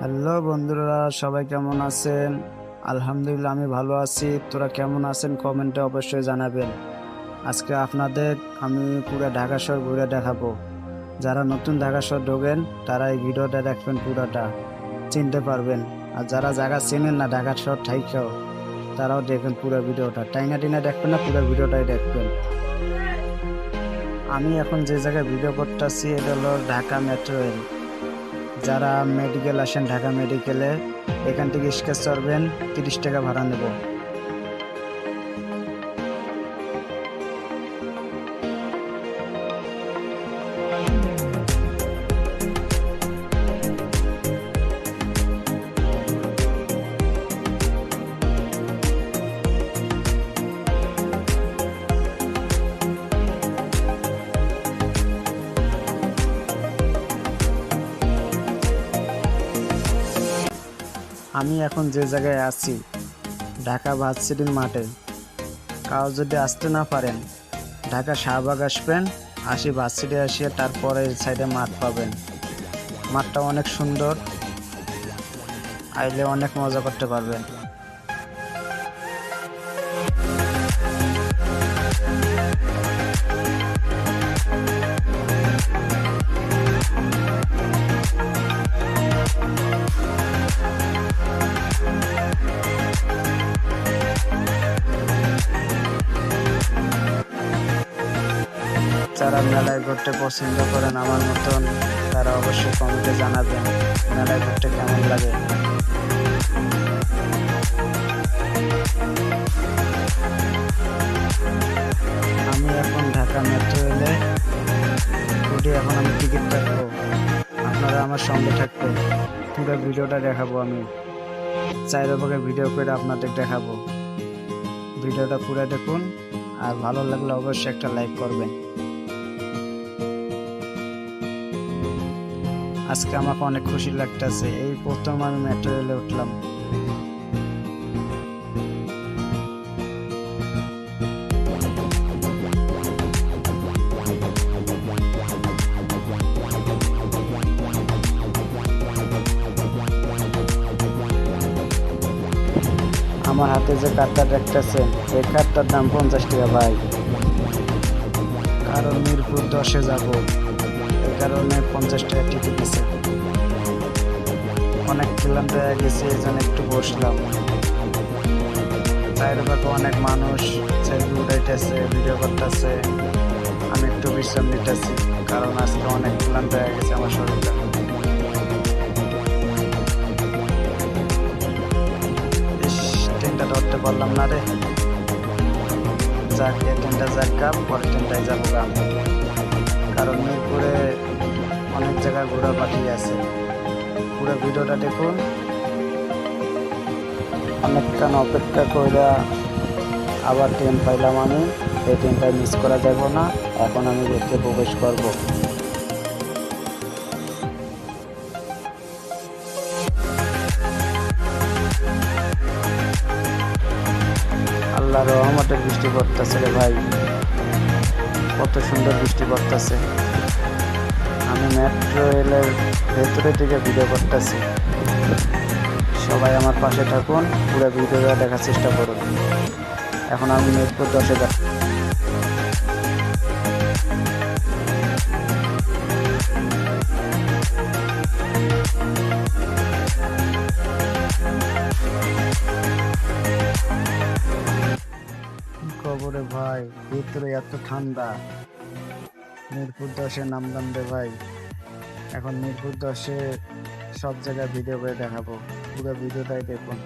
Hello বন্ধুরা, সবাই কেমন আছেন? আলহামদুলিল্লাহ, আমি ভালো আছি। তোরা কেমন আছেন কমেন্টে অবশ্যই জানাবেন। আজকে আপনাদের আমি পুরো ঢাকা শহর ঘুরে দেখাবো। যারা নতুন ঢাকা শহর ঢোকেন, তারা এই ভিডিওটা দেখবেন পুরোটা। চিনতে পারবেন। আর যারা জায়গা চেনেন না, ঢাকা শহর ঠাইকেও তারাও দেখবেন পুরো ভিডিওটা। টাইনা টিনা দেখবেন না, পুরো ভিডিওটাই দেখবেন। আমি এখন যে জায়গায় ভিডিও করতেছি, এটা হলো ঢাকা মেট্রো রেল। যারা মেডিকেল আসেন ঢাকা মেডিকেলে এখান থেকে স্কেচ চড়বেন তিরিশ টাকা ভাড়া নেব। আমি এখন যে জায়গায় আছি, ঢাকা ভার্সিটির মাঠে। কাউ যদি আসতে না পারেন, ঢাকা শাহবাগ আসবেন, আসি ভার্সিটি আসিয়ে তারপরে সাইডে মাঠ পাবেন। মাঠটা অনেক সুন্দর, আইলে অনেক মজা করতে পারবেন। যারা মেলায় ঘুরতে পছন্দ করেন, আমার মতন তারা অবশ্যই কমেন্টে জানাবেন মেলায় ঘুরতে কেমন লাগে। আমি এখন ঢাকা মেট্রো এলে উঠে এখন আমি টিকিট কাটবো। আপনারা আমার সঙ্গে থাকবেন। পুরো ভিডিওটা দেখাবো আমি। চাইরোভাগে ভিডিও করে আপনাদের দেখাবো। ভিডিওটা পুরো দেখুন। আর ভালো লাগলে অবশ্যই একটা লাইক করবেন। আজকে আমাকে অনেক খুশি লাগতেছে। এই প্রথম আমি মেট্রো উঠলাম। আমার হাতে যে কার্ডটা দেখতেছেন এই কার্ডটার দাম পঞ্চাশ টাকা ভাই। কারণ মিরপুর দশে যাব। এই কারণে পঞ্চাশ টাকা টিকিট দিছে। অনেক ক্লান্ত হয়ে গেছে এই জন্য একটু বসলাম। চারিপাশে অনেক মানুষ সেলফি উঠাইতেছে ভিডিও করতেছে। আমি একটু বিশ্রাম নিতেছি, কারণ আজকে অনেক ক্লান্ত হয়ে গেছে আমার শরীরটা। ট্রেনটা ধরতে পারলাম না রে। যাক, এই ট্রেনটা যাক গা, পরের যাব গা। কারণ মিরপুরে অনেক জায়গায় ঘোরা পাঠিয়ে আছে। পুরো ভিডিওটা দেখুন। অনেকক্ষণ অপেক্ষা করে আবার ট্রেন পাইলাম আমি। এই ট্রেনটা মিস করা যাব না। এখন আমি দেখতে প্রবেশ করব। আল্লাহ রহমতের বৃষ্টি পড়তেছে রে ভাই। কত সুন্দর বৃষ্টি পড়তেছে। আমি মেট্রো রেলের ভেতরে থেকে ভিডিও করতেছি। সবাই আমার পাশে থাকুন, পুরো ভিডিওটা দেখার চেষ্টা করুন। এখন আমি মেট্রো দশে যা ভিতরে এত ঠান্ডা। মিরপুর দশে নামলাম রে ভাই। এখন মিরপুর দশে সব জায়গায় ভিডিও করে দেখাবো। পুরো ভিডিওটাই দেখুন।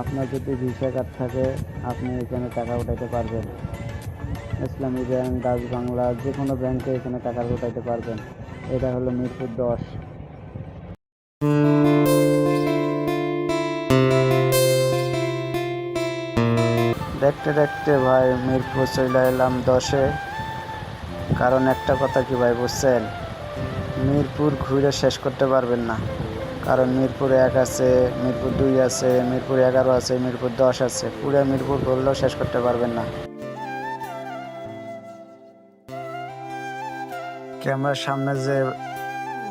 আপনার যদি ভিসা কার্ড থাকে, আপনি এখানে টাকা উঠাইতে পারবেন। ইসলামী ব্যাংক ডাচ বাংলা যে কোনো ব্যাংকে এখানে টাকা উঠাইতে পারবেন। এটা হলো মিরপুর দশ। দেখতে দেখতে ভাই মিরপুর চলে এলাম দশে। কারণ একটা কথা কি ভাই বুঝছেন? মিরপুর ঘুরে শেষ করতে পারবেন না। কারণ মিরপুর এক আছে, মিরপুর দুই আছে, মিরপুর এগারো আছে, মিরপুর দশ আছে। পুরো মিরপুর ঘুরলেও শেষ করতে পারবেন না। ক্যামেরার সামনে যে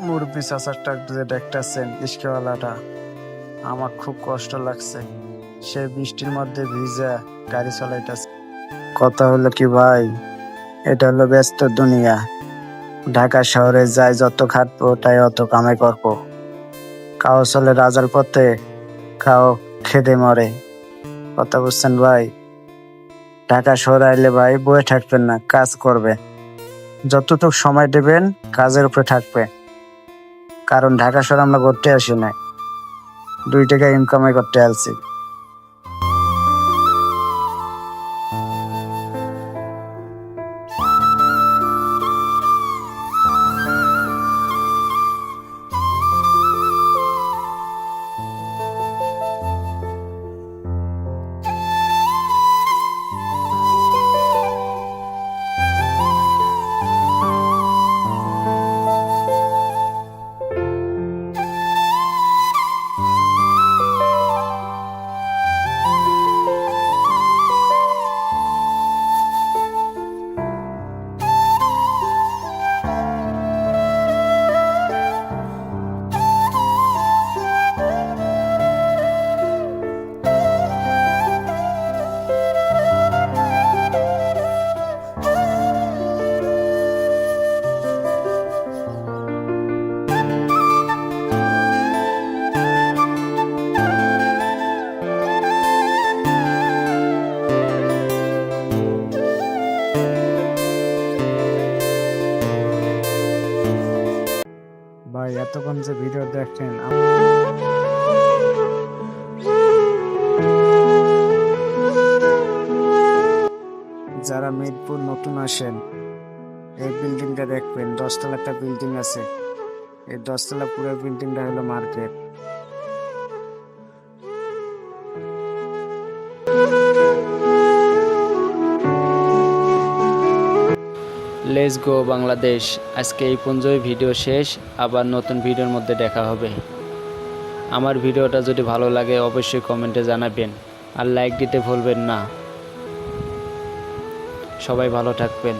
মুরব্বী চাচারটা যে দেখতেছেন, ইস্কেওয়ালাটা, আমার খুব কষ্ট লাগছে। সে বৃষ্টির মধ্যে ভিজে গাড়ি চালাইতেছে। কথা হলো কি ভাই, এটা হলো ব্যস্ত দুনিয়া। ঢাকা শহরে যাই যত খাটবো, তাই অত কামাই করব। কাও চলে রাজার পথে কাও খেদে মরে। কথা বুঝছেন ভাই? ঢাকা শহরে আইলে ভাই বয়ে থাকবেন না, কাজ করবে যতটুকু সময় দেবেন, কাজের উপরে থাকবে কারণ ঢাকা শহরে আমরা ঘুরতে আসি না দুই টাকা ইনকামই করতে আসছি এতক্ষণ যে ভিডিও দেখছেন যারা মিরপুর নতুন আসেন, এই বিল্ডিংটা দেখবেন, দশতলা একটা বিল্ডিং আছে। এই দশতলা পুরো বিল্ডিংটা হলো মার্কেট। Let's go Bangladesh. আজকে এই পর্যন্তই ভিডিও শেষ, আবার নতুন ভিডিওর মধ্যে দেখা হবে। আমার ভিডিওটা যদি ভালো লাগে, অবশ্যই কমেন্টে জানাবেন। আর লাইক দিতে ভুলবেন না। সবাই ভালো থাকবেন।